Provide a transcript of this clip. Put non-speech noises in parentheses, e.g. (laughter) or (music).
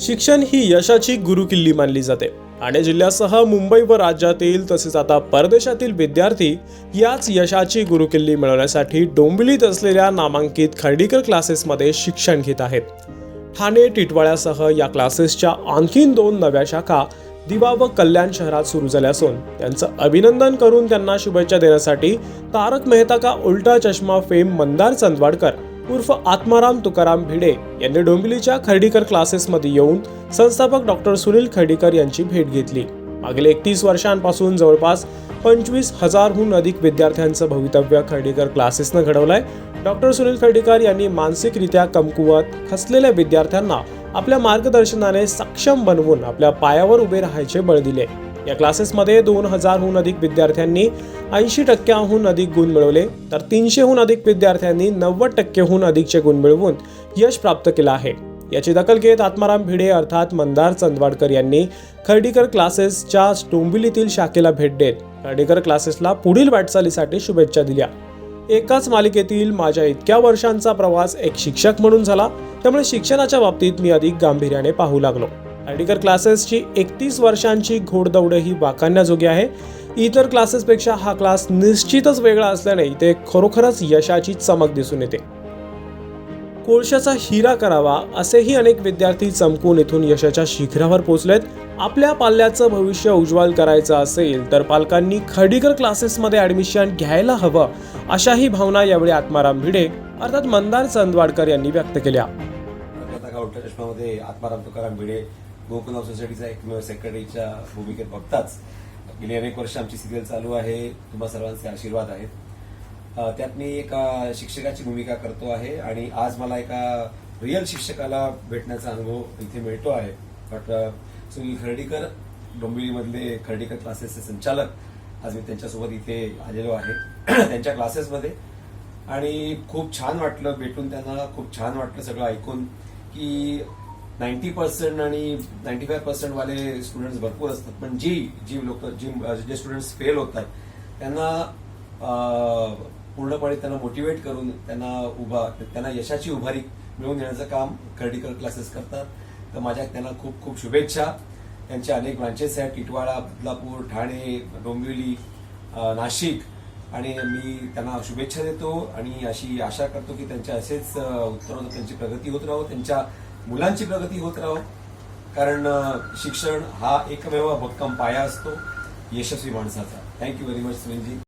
शिक्षण ही यशाची गुरुकिल्ली मानली जाते. ठाणे जिल्ह्यासह मुंबई व राज्यातील तसेच आता परदेशातील विद्यार्थी याच यशाची गुरुकिल्ली मिळवण्यासाठी डोंबिवलीत असलेल्या नामांकित खर्डीकर क्लासेसमध्ये शिक्षण घेत आहेत. ठाणे टिटवाळ्यासह या क्लासेसच्या आणखीन दोन नव्या शाखा दिवा व कल्याण शहरात सुरू झाल्या असून त्यांचं अभिनंदन करून त्यांना शुभेच्छा देण्यासाठी तारक मेहता का उलटा चष्मा फेम मंदार चंदवाडकर उर्फ आत्माराम तुकाराम भिडे यांनी डोंबिवलीच्या खर्डीकर क्लासेसमध्ये येऊन संस्थापक डॉक्टर सुनील खर्डीकर यांची भेट घेतली. मागील एकतीस वर्षांपासून जवळपास पंचवीस हजारहून अधिक विद्यार्थ्यांचं भवितव्य खर्डीकर क्लासेसनं घडवलंय. डॉक्टर सुनील खर्डीकर यांनी मानसिकरित्या कमकुवत खसलेल्या विद्यार्थ्यांना आपल्या मार्गदर्शनाने सक्षम बनवून आपल्या पायावर उभे राहायचे बळ दिले. या क्लासेसमध्ये दोन हजारहून अधिक विद्यार्थ्यांनी ऐंशी टक्क्याहून अधिक गुण मिळवले. तर तीनशेहून अधिक विद्यार्थ्यांनी नव्वद टक्केहून अधिकचे गुण मिळवून यश प्राप्त केलं आहे. याची दखल घेत आत्माराम भिडे अर्थात मंदार चंदवाडकर यांनी खर्डीकर क्लासेसच्या डोंबिवलीतील शाखेला भेट देत खर्डीकर क्लासेसला पुढील वाटचालीसाठी शुभेच्छा दिल्या. एकाच मालिकेतील माझ्या इतक्या वर्षांचा प्रवास एक शिक्षक म्हणून झाला त्यामुळे शिक्षणाच्या बाबतीत मी अधिक गांभीर्याने पाहू लागलो. खर्डीकर क्लासेसची एकतीस वर्षांची घोडदौड ही वाखाणण्याजोगी आहे. इतर क्लासेसपेक्षा हा क्लास निश्चितच वेगळा असल्याने इथे खरोखरच यशाची चमक दिसून येते. कोळशाचा हिरा करावा असेही अनेक विद्यार्थी चमकून इथून यशाच्या शिखरावर पोचलेत आपल्या पाल्याचं भविष्य उज्ज्वल करायचं असेल तर पालकांनी खडीकर क्लासेसमध्ये ॲडमिशन घ्यायला हवं अशाही भावना यावेळी आत्माराम भिडे अर्थात मंदार चंदवाडकर यांनी व्यक्त केल्या. आत्माराम तुकाराम भिडे गोकुलनाथ सोसायटीचा एकमेव सेक्रेटरीच्या भूमिकेत बघताच गेली अनेक वर्ष आमची सिरियल चालू आहे तुम्हा सर्वांचे आशीर्वाद आहेत. त्यात मी एका शिक्षकाची भूमिका करतो आहे आणि आज मला एका रिअल शिक्षकाला भेटण्याचा अनुभव इथे मिळतो आहे. डॉक्टर सुनील खर्डीकर डोंबिवलीमधले खर्डीकर क्लासेसचे संचालक. आज मी त्यांच्यासोबत इथे आलेलो आहे (clears throat) त्यांच्या क्लासेसमध्ये आणि खूप छान वाटलं भेटून त्यांना खूप छान वाटलं सगळं ऐकून की नाईन्टी पर्सेंट आणि नाईन्टी फाय पर्सेंट वाले स्टुडंट्स भरपूर असतात. पण जी जी लोक जी जे स्टुडंट्स फेल होतात त्यांना पूर्णपणे त्यांना मोटिवेट करून त्यांना उभा त्यांना यशाची उभारी मिळवून देण्याचं काम खर्डीकर क्लासेस करतात. तर माझ्या त्यांना खूप खूप शुभेच्छा. त्यांचे अनेक ब्रांचेस आहेत. टिटवाळा बदलापूर ठाणे डोंबिवली नाशिक. आणि मी त्यांना शुभेच्छा देतो आणि अशी आशा करतो की त्यांच्या असेच अं, उत्तरोत्तर त्यांची प्रगती होत राहो. त्यांच्या मुलांची प्रगती होत राहो. कारण शिक्षण हा एकमेव भक्कम पाया असतो यशस्वी माणसाचा. Thank you very much Sunilji